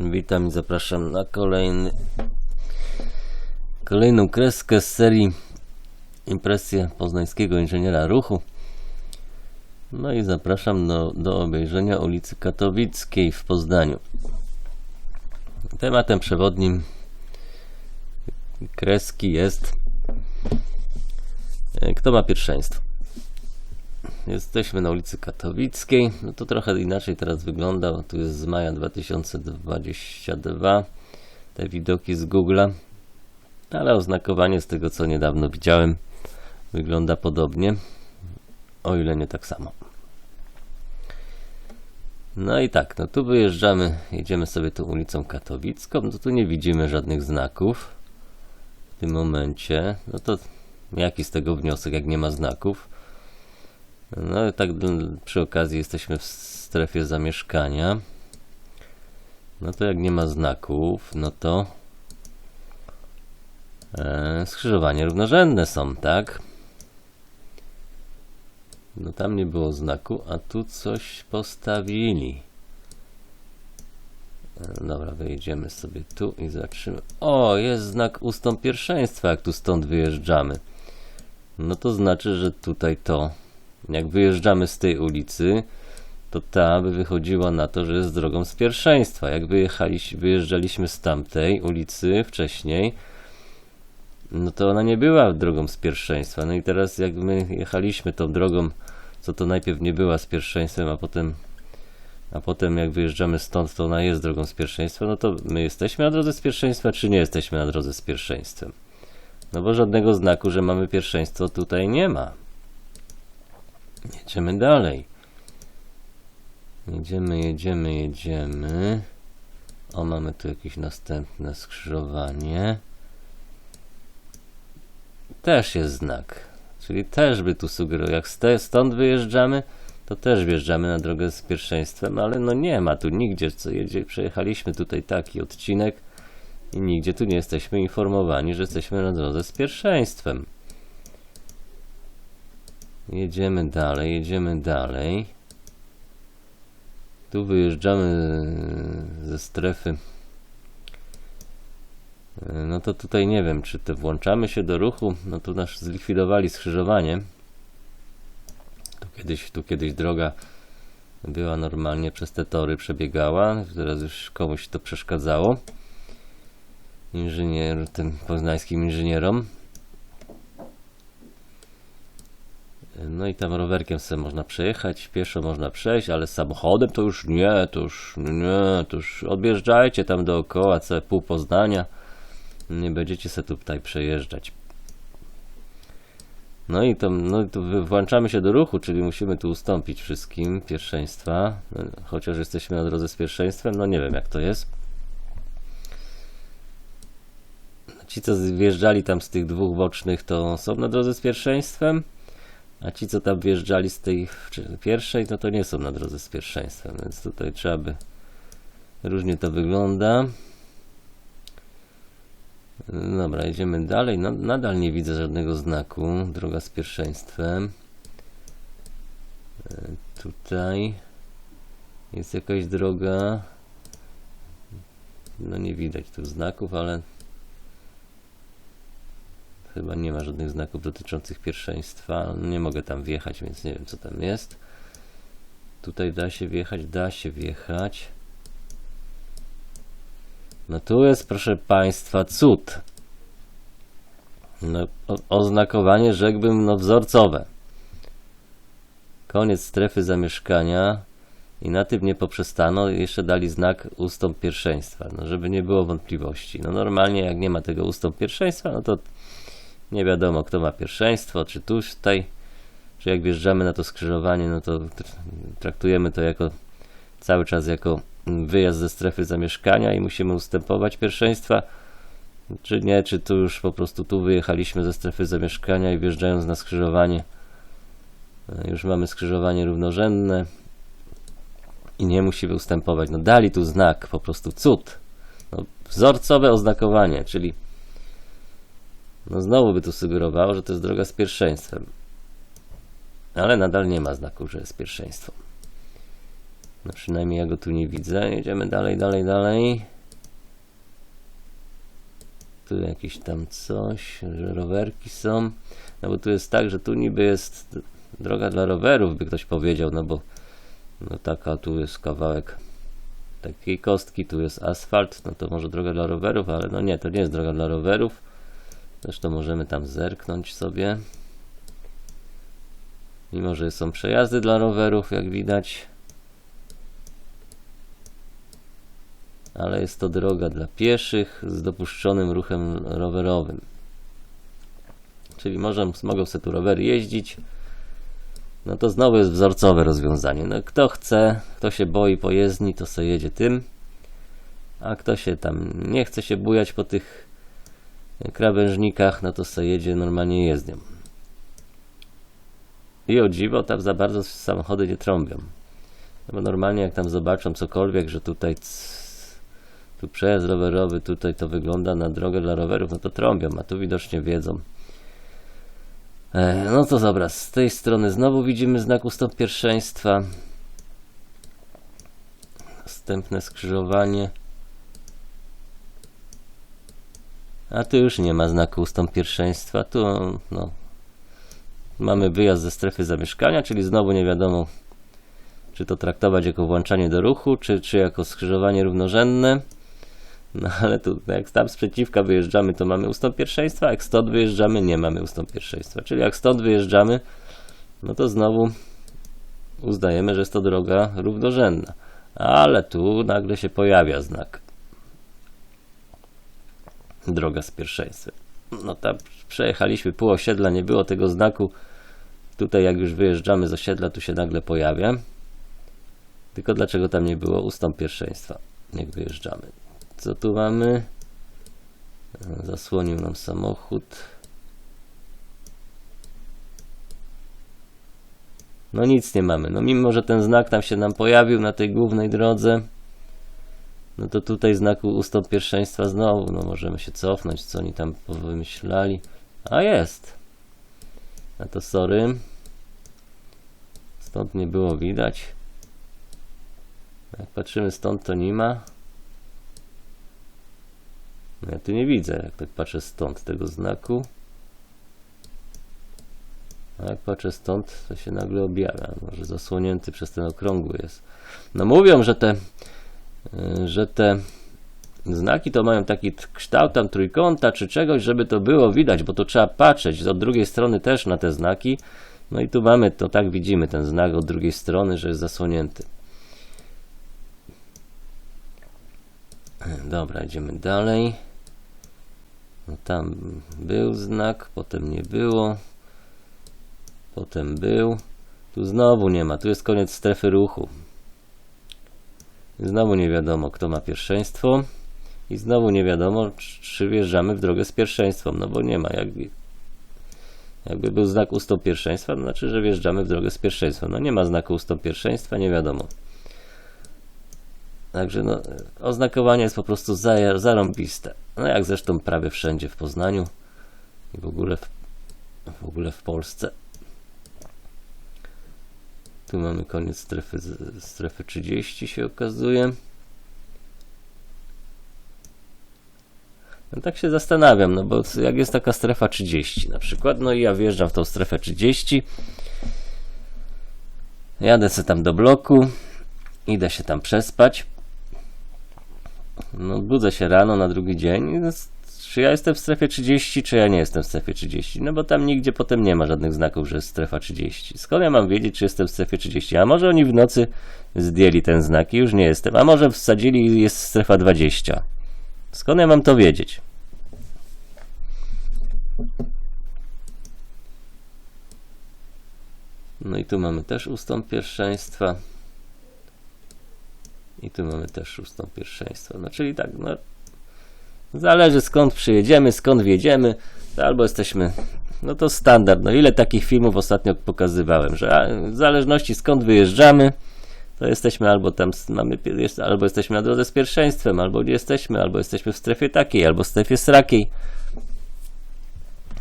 Witam i zapraszam na kolejny, kolejną kreskę z serii Impresje Poznańskiego Inżyniera Ruchu. No i zapraszam do, do obejrzenia ulicy Katowickiej w Poznaniu. Tematem przewodnim kreski jest e, kto ma pierwszeństwo. Jesteśmy na ulicy Katowickiej. No to trochę inaczej teraz wygląda, bo tu jest z maja 2022. Te widoki z Google'a. Ale oznakowanie z tego co niedawno widziałem wygląda podobnie. O ile nie tak samo. No i tak, no tu wyjeżdżamy, jedziemy sobie tą ulicą Katowicką, no tu nie widzimy żadnych znaków w tym momencie. No to jaki z tego wniosek, jak nie ma znaków? No i tak przy okazji jesteśmy w strefie zamieszkania. No to jak nie ma znaków, no to e, skrzyżowania równorzędne są, tak? No tam nie było znaku, a tu coś postawili. E, Dobra, wyjedziemy sobie tu i zobaczymy. O, jest znak ustąp pierwszeństwa, jak tu stąd wyjeżdżamy. No to znaczy, że tutaj to, jak wyjeżdżamy z tej ulicy, to ta by wychodziła na to, że jest drogą z pierwszeństwa. Jak wyjeżdżaliśmy z tamtej ulicy wcześniej, no to ona nie była drogą z pierwszeństwa. No i teraz jak my jechaliśmy tą drogą, co to najpierw nie była z pierwszeństwem, a potem a potem jak wyjeżdżamy stąd, to ona jest drogą z pierwszeństwa, no to my jesteśmy na drodze z pierwszeństwa, czy nie jesteśmy na drodze z pierwszeństwem? No bo żadnego znaku, że mamy pierwszeństwo tutaj nie ma. Jedziemy dalej. Jedziemy, jedziemy, jedziemy. O, mamy tu jakieś następne skrzyżowanie. Też jest znak. Czyli też by tu sugerował, jak stąd wyjeżdżamy, to też wjeżdżamy na drogę z pierwszeństwem, ale no nie ma tu nigdzie, co jedzie. Przejechaliśmy tutaj taki odcinek i nigdzie tu nie jesteśmy informowani, że jesteśmy na drodze z pierwszeństwem. Jedziemy dalej, jedziemy dalej. Tu wyjeżdżamy ze strefy. No to tutaj nie wiem, czy to włączamy się do ruchu. No tu nasz zlikwidowali skrzyżowanie. Tu kiedyś, tu kiedyś droga była normalnie przez te tory przebiegała. Teraz już komuś to przeszkadzało. Inżynier, tym poznańskim inżynierom. No i tam rowerkiem sobie można przejechać, pieszo można przejść, ale samochodem to już nie, to już nie, to już odjeżdżajcie tam dookoła, całe pół Poznania. Nie będziecie sobie tutaj przejeżdżać. No i to, no wy- włączamy się do ruchu, czyli musimy tu ustąpić wszystkim pierwszeństwa, chociaż jesteśmy na drodze z pierwszeństwem, no nie wiem jak to jest. Ci, co wjeżdżali tam z tych dwóch bocznych, to są na drodze z pierwszeństwem, a ci, co tam wjeżdżali z tej pierwszej, no to nie są na drodze z pierwszeństwem, więc tutaj trzeba by... Różnie to wygląda. Dobra, idziemy dalej. No, nadal nie widzę żadnego znaku. Droga z pierwszeństwem. E, Tutaj jest jakaś droga. No nie widać tu znaków, ale chyba nie ma żadnych znaków dotyczących pierwszeństwa. Nie mogę tam wjechać, więc nie wiem co tam jest. Tutaj da się wjechać, da się wjechać. No tu jest, proszę Państwa, cud. No, oznakowanie, rzekłbym, no wzorcowe. Koniec strefy zamieszkania i na tym nie poprzestano, jeszcze dali znak ustąp pierwszeństwa, no żeby nie było wątpliwości. No normalnie jak nie ma tego ustąp pierwszeństwa, no to nie wiadomo kto ma pierwszeństwo, czy tu, tutaj, czy jak wjeżdżamy na to skrzyżowanie, no to tr- traktujemy to jako cały czas jako mm, wyjazd ze strefy zamieszkania i musimy ustępować pierwszeństwa, czy nie, czy tu już po prostu tu wyjechaliśmy ze strefy zamieszkania i wjeżdżając na skrzyżowanie e, już mamy skrzyżowanie równorzędne i nie musimy ustępować. No dali tu znak, po prostu cud. No, wzorcowe oznakowanie, czyli no znowu by tu sugerowało, że to jest droga z pierwszeństwem. Ale nadal nie ma znaku, że jest pierwszeństwo. No przynajmniej ja go tu nie widzę. Jedziemy dalej, dalej, dalej. Tu jakieś tam coś, że rowerki są. No bo tu jest tak, że tu niby jest droga dla rowerów, by ktoś powiedział, no bo no taka tu jest kawałek takiej kostki, tu jest asfalt, no to może droga dla rowerów, ale no nie, to nie jest droga dla rowerów. Zresztą możemy tam zerknąć sobie. Mimo, że są przejazdy dla rowerów, jak widać. Ale jest to droga dla pieszych z dopuszczonym ruchem rowerowym. Czyli może, mogą sobie tu rowery jeździć. No to znowu jest wzorcowe rozwiązanie. No kto chce, kto się boi pojezdni, to sobie jedzie tym. A kto się tam nie chce się bujać po tych krawężnikach, no to sobie jedzie normalnie jezdnią. I o dziwo, tam za bardzo samochody nie trąbią. No bo normalnie jak tam zobaczą cokolwiek, że tutaj c- tu przejazd rowerowy, tutaj to wygląda na drogę dla rowerów, no to trąbią, a tu widocznie wiedzą. E, No to dobra, z tej strony znowu widzimy znak ustąp pierwszeństwa. Następne skrzyżowanie. A tu już nie ma znaku ustąp pierwszeństwa. Tu no, mamy wyjazd ze strefy zamieszkania, czyli znowu nie wiadomo, czy to traktować jako włączanie do ruchu, czy, czy jako skrzyżowanie równorzędne. No ale tu, jak tam z przeciwka wyjeżdżamy, to mamy ustąp pierwszeństwa, jak stąd wyjeżdżamy, nie mamy ustąp pierwszeństwa. Czyli jak stąd wyjeżdżamy, no to znowu uznajemy, że jest to droga równorzędna. Ale tu nagle się pojawia znak. Droga z pierwszeństwem. No tam przejechaliśmy pół osiedla, nie było tego znaku. Tutaj jak już wyjeżdżamy z osiedla, tu się nagle pojawia. Tylko dlaczego tam nie było ustąp pierwszeństwa, jak wyjeżdżamy? Co tu mamy? Zasłonił nam samochód. No nic nie mamy. No mimo, że ten znak tam się nam pojawił na tej głównej drodze, no to tutaj znaku ustąp pierwszeństwa znowu. No możemy się cofnąć, co oni tam wymyślali. A jest. A to sorry. Stąd nie było widać. Jak patrzymy stąd, to nie ma. No ja tu nie widzę, jak tak patrzę stąd tego znaku. A jak patrzę stąd, to się nagle objawia. Może zasłonięty przez ten okrągły jest. No mówią, że te, że te znaki to mają taki kształt tam trójkąta czy czegoś, żeby to było widać, bo to trzeba patrzeć od drugiej strony też na te znaki. No i tu mamy, to tak widzimy ten znak od drugiej strony, że jest zasłonięty. Dobra, idziemy dalej. No tam był znak, potem nie było. Potem był. Tu znowu nie ma. Tu jest koniec strefy ruchu. Znowu nie wiadomo, kto ma pierwszeństwo. I znowu nie wiadomo, czy- wjeżdżamy w drogę z pierwszeństwem, no bo nie ma. Jakby, jakby był znak ustąp pierwszeństwa, to znaczy, że wjeżdżamy w drogę z pierwszeństwem. No nie ma znaku ustąp pierwszeństwa, nie wiadomo. Także no, oznakowanie jest po prostu za, zarąbiste. No jak zresztą prawie wszędzie w Poznaniu i w ogóle w, w ogóle w Polsce. Tu mamy koniec strefy, strefy 30 się okazuje. No tak się zastanawiam, no bo jak jest taka strefa 30 na przykład, no i ja wjeżdżam w tą strefę 30, jadę sobie tam do bloku, idę się tam przespać, no, budzę się rano na drugi dzień. Czy ja jestem w strefie 30, czy ja nie jestem w strefie 30? No bo tam nigdzie potem nie ma żadnych znaków, że jest strefa 30. Skąd ja mam wiedzieć, czy jestem w strefie 30? A może oni w nocy zdjęli ten znak i już nie jestem. A może wsadzili i jest strefa 20. Skąd ja mam to wiedzieć? No i tu mamy też ustąp pierwszeństwa. I tu mamy też ustąp pierwszeństwa. No czyli tak, no zależy skąd przyjedziemy, skąd wjedziemy, albo jesteśmy, no to standard. No ile takich filmów ostatnio pokazywałem, że w zależności skąd wyjeżdżamy, to jesteśmy albo tam mamy, albo jesteśmy na drodze z pierwszeństwem, albo nie jesteśmy, albo jesteśmy w strefie takiej, albo w strefie srakiej.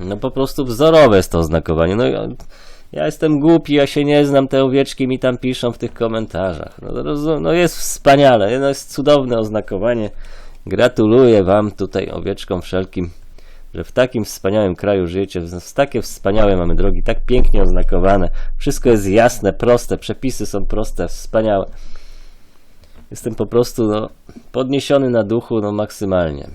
No po prostu wzorowe jest to oznakowanie. No Ja jestem głupi, ja się nie znam, te owieczki mi tam piszą w tych komentarzach. No, no jest wspaniale, no jest cudowne oznakowanie. Gratuluję wam tutaj owieczkom wszelkim, że w takim wspaniałym kraju żyjecie, takie wspaniałe mamy drogi, tak pięknie oznakowane. Wszystko jest jasne, proste, przepisy są proste, wspaniałe. Jestem po prostu no, podniesiony na duchu no, maksymalnie.